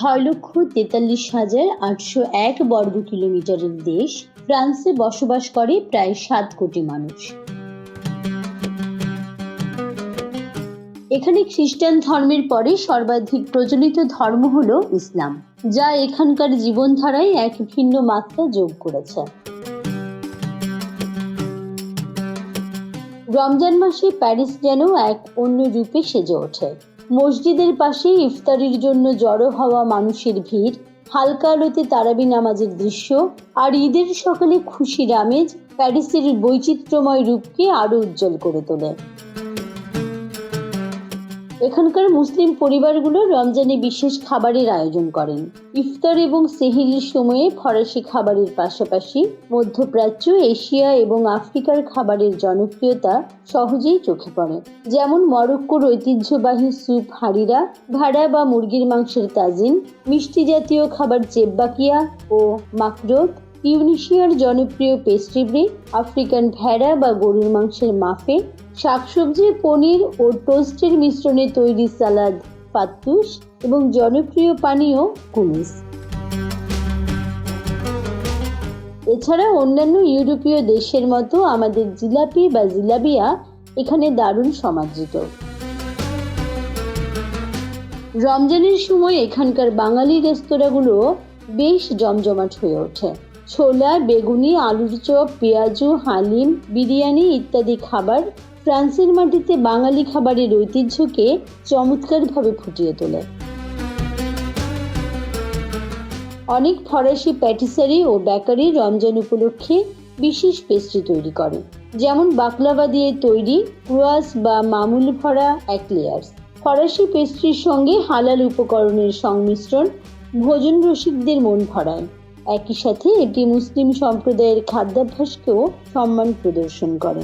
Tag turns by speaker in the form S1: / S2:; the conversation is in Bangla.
S1: ছয় লক্ষ তেতাল্লিশ হাজার আটশো এক বর্গ কিলোমিটারের দেশ, ফ্রান্সে বসবাস করে প্রায় সাত কোটি মানুষ। এখানে খ্রিস্টান ধর্মের পরে সর্বাধিক প্রচলিত ধর্ম হলো ইসলাম, যা এখানকার জীবনধারায় এক ভিন্ন মাত্রা যোগ করেছে। রমজান মাসে প্যারিস যেন এক অন্য রূপে সেজে ওঠে। মসজিদের পাশে ইফতারির জন্য জড়ো হওয়া মানুষের ভিড়, হালকা আলোতে তারাবি নামাজের দৃশ্য আর ঈদের সকালে খুশির আমেজ প্যারিসের বৈচিত্র্যময় রূপকে আরও উজ্জ্বল করে তোলে। এখানকার মুসলিম পরিবারগুলো রমজানে বিশেষ খাবারের আয়োজন করেন। ইফতার এবং সেহিরির সময়ে ফরাসি খাবারের পাশাপাশি মধ্যপ্রাচ্য, এশিয়া এবং আফ্রিকার খাবারের জনপ্রিয়তা সহজেই চোখে পড়ে। যেমন মরক্কোর ঐতিহ্যবাহী স্যুপ হাঁড়িরা ভেড়া বা মুরগির মাংসের তাজিন মিষ্টি জাতীয় খাবার চেব্বাকিয়া ও মাকরোত ইউনিশিয়ার জনপ্রিয় পেস্ট্রি আফ্রিকান ভেড়া বা গরুর মাংসের মাফে শাকসবজি, পনির ও টোস্টের মিশ্রণে তৈরি সালাদ পাত্তুস এবং জনপ্রিয় পানীয় কুমিস। এছাড়া অন্যান্য ইউরোপীয় দেশের মতো আমাদের জিলাপি বা জিলাবিয়া এখানে দারুণ সমাদৃত। রমজানের সময় এখানকার বাঙালি রেস্তোরাঁগুলো বেশ জমজমাট হয়ে ওঠে। ছোলা, বেগুনি, আলুর চপ, পেঁয়াজু, হালিম, বিরিয়ানি ইত্যাদি খাবার ফ্রান্সের মাটিতে বাঙালি খাবারের ঐতিহ্যকে চমৎকারভাবে ফুটিয়ে তোলে। অনেক ফরাসি প্যাটিসারি ও বেকারি রমজান উপলক্ষে বিশেষ পেস্ট্রি তৈরি করে, যেমন বাকলাভা দিয়ে তৈরি ক্রোয়াস বা মামুল ভরা একলেয়ার্স ফরাসি পেস্ট্রির সঙ্গে হালাল উপকরণের সংমিশ্রণ ভোজন রসিকদের মন ভরায়। একই সাথে এটি মুসলিম সম্প্রদায়ের খাদ্যাভ্যাসকেও সম্মান প্রদর্শন করে।